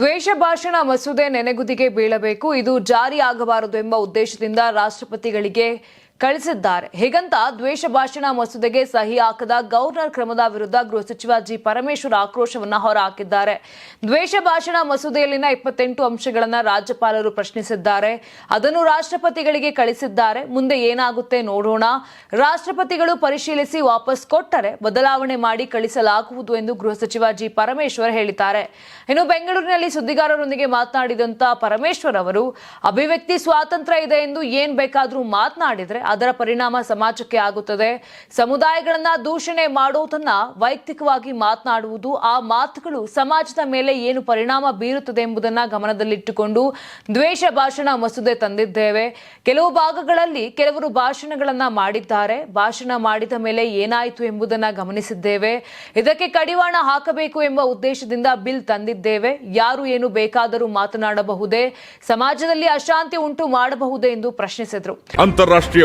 ದ್ವೇಷ ಭಾಷಣ ಮಸೂದೆ ನೆನೆಗುದಿಗೆ ಬೀಳಬೇಕು. ಇದು ಜಾರಿ ಆಗಬಾರದು ಎಂಬ ಉದ್ದೇಶದಿಂದ ರಾಷ್ಟ್ರಪತಿಗಳಿಗೆ ಕಳಿಸಿದ್ದಾರೆ. ಹೀಗಂತ ದ್ವೇಷ ಭಾಷಣ ಮಸೂದೆಗೆ ಸಹಿ ಹಾಕದ ಗವರ್ನರ್ ಕ್ರಮದ ವಿರುದ್ಧ ಗೃಹ ಸಚಿವ ಜಿ ಪರಮೇಶ್ವರ್ ಆಕ್ರೋಶವನ್ನು ಹೊರಹಾಕಿದ್ದಾರೆ. ದ್ವೇಷ ಭಾಷಣ ಮಸೂದೆಯಲ್ಲಿನ ಇಪ್ಪತ್ತೆಂಟು ಅಂಶಗಳನ್ನು ರಾಜ್ಯಪಾಲರು ಪ್ರಶ್ನಿಸಿದ್ದಾರೆ. ಅದನ್ನು ರಾಷ್ಟ್ರಪತಿಗಳಿಗೆ ಕಳಿಸಿದ್ದಾರೆ. ಮುಂದೆ ಏನಾಗುತ್ತೆ ನೋಡೋಣ. ರಾಷ್ಟ್ರಪತಿಗಳು ಪರಿಶೀಲಿಸಿ ವಾಪಸ್ ಕೊಟ್ಟರೆ ಬದಲಾವಣೆ ಮಾಡಿ ಕಳಿಸಲಾಗುವುದು ಎಂದು ಗೃಹ ಸಚಿವ ಜಿ ಪರಮೇಶ್ವರ್ ಹೇಳಿದ್ದಾರೆ. ಇನ್ನು ಬೆಂಗಳೂರಿನಲ್ಲಿ ಸುದ್ದಿಗಾರರೊಂದಿಗೆ ಮಾತನಾಡಿದಂತ ಪರಮೇಶ್ವರ್ ಅವರು, ಅಭಿವ್ಯಕ್ತಿ ಸ್ವಾತಂತ್ರ್ಯ ಇದೆ ಎಂದು ಏನ್ ಬೇಕಾದರೂ ಮಾತನಾಡಿದ್ರೆ ಅದರ ಪರಿಣಾಮ ಸಮಾಜಕ್ಕೆ ಆಗುತ್ತದೆ. ಸಮುದಾಯಗಳನ್ನ ದೂಷಣೆ ಮಾಡುವುದನ್ನ ವೈಯಕ್ತಿಕವಾಗಿ ಮಾತನಾಡುವುದು, ಆ ಮಾತುಗಳು ಸಮಾಜದ ಮೇಲೆ ಏನು ಪರಿಣಾಮ ಬೀರುತ್ತದೆ ಎಂಬುದನ್ನ ಗಮನದಲ್ಲಿಟ್ಟುಕೊಂಡು ದ್ವೇಷ ಭಾಷಣ ಮಸೂದೆ ತಂದಿದ್ದೇವೆ. ಕೆಲವು ಭಾಗಗಳಲ್ಲಿ ಕೆಲವರು ಭಾಷಣಗಳನ್ನ ಮಾಡಿದ್ದಾರೆ. ಭಾಷಣ ಮಾಡಿದ ಮೇಲೆ ಏನಾಯಿತು ಎಂಬುದನ್ನ ಗಮನಿಸಿದ್ದೇವೆ. ಇದಕ್ಕೆ ಕಡಿವಾಣ ಹಾಕಬೇಕು ಎಂಬ ಉದ್ದೇಶದಿಂದ ಬಿಲ್ ತಂದಿದ್ದೇವೆ. ಯಾರು ಏನು ಬೇಕಾದರೂ ಮಾತನಾಡಬಹುದೇ. ಸಮಾಜದಲ್ಲಿ ಅಶಾಂತಿ ಉಂಟು ಮಾಡಬಹುದೇ ಎಂದು ಪ್ರಶ್ನಿಸಿದರು. ಅಂತಾರಾಷ್ಟ್ರೀಯ